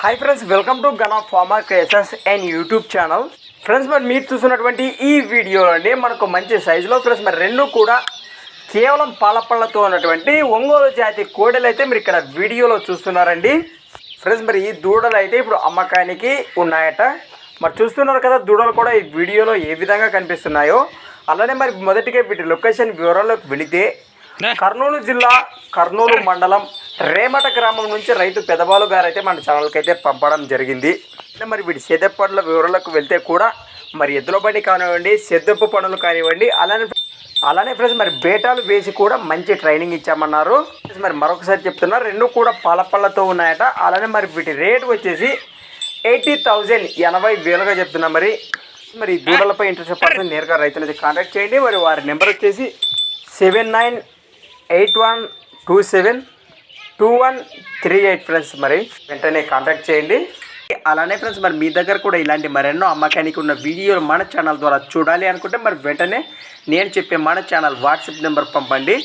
Hi friends welcome to gun of pharma creations and YouTube channel friends మరి మీరు చూస్తున్నటువంటి ఈ వీడియోలో అండి మనకు మంచి సైజులో ఫ్రెండ్స్ మరి రెండు కూడా కేవలం పాలపళ్ళతో ఉన్నటువంటి ఒంగోలు జాతి కోడలు అయితే మీరు ఇక్కడ వీడియోలో చూస్తున్నారండి. ఫ్రెండ్స్ మరి ఈ దూడలు అయితే ఇప్పుడు అమ్మకానికి ఉన్నాయట. మరి చూస్తున్నారు కదా దూడలు కూడా ఈ వీడియోలో ఏ విధంగా కనిపిస్తున్నాయో. అలానే మరి మొదటిగా వీటి లొకేషన్ వివరాల్లోకి వెళితే కర్నూలు జిల్లా కర్నూలు మండలం రేమట గ్రామం నుంచి రైతు పెదబాలు గారైతే మన ఛానల్కి అయితే పంపడం జరిగింది. మరి వీటి సేదెప్పట్ల వివరాలకు వెళ్తే కూడా మరి ఎద్దుల బండి కానివ్వండి సెద్దెప్పు పనులు కానివ్వండి అలానే అలానే ఫ్రెండ్స్ మరి బేటాలు వేసి కూడా మంచి ట్రైనింగ్ ఇచ్చామన్నారు. మరి మరొకసారి చెప్తున్నారు రెండు కూడా పాలపళ్ళతో ఉన్నాయట. అలానే మరి వీటి రేట్ వచ్చేసి ఎయిటీ థౌజండ్ ఎనభై వేలుగా చెప్తున్నా మరి. మరి ఈ దూడలపై ఇంట్రెస్ట్ పర్సన్ నేరుగా రైతులైతే కాంటాక్ట్ చేయండి. మరి వారి నెంబర్ వచ్చేసి seven nine eight one two seven two one three eight friends మరి వెంటనే కాంటాక్ట్ చేయండి. అలానే ఫ్రెండ్స్ మరి మీ దగ్గర కూడా ఇలాంటి మరెన్నో అమ్మకానికి ఉన్న వీడియోలు మన ఛానల్ ద్వారా చూడాలి అనుకుంటే మరి వెంటనే నేను చెప్పే మన ఛానల్ వాట్సాప్ నెంబర్ పంపండి.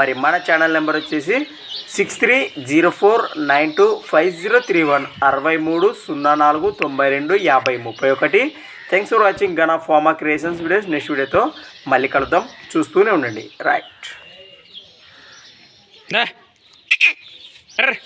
మరి మన ఛానల్ నెంబర్ వచ్చేసి six three zero four nine two five zero three one అరవై మూడు సున్నా నాలుగు తొంభై రెండు యాభై ముప్పై ఒకటి thanks for watching gun of pharma creations videos next వీడియోతో మళ్ళీ కలుద్దాం. చూస్తూనే ఉండండి. Right Arr.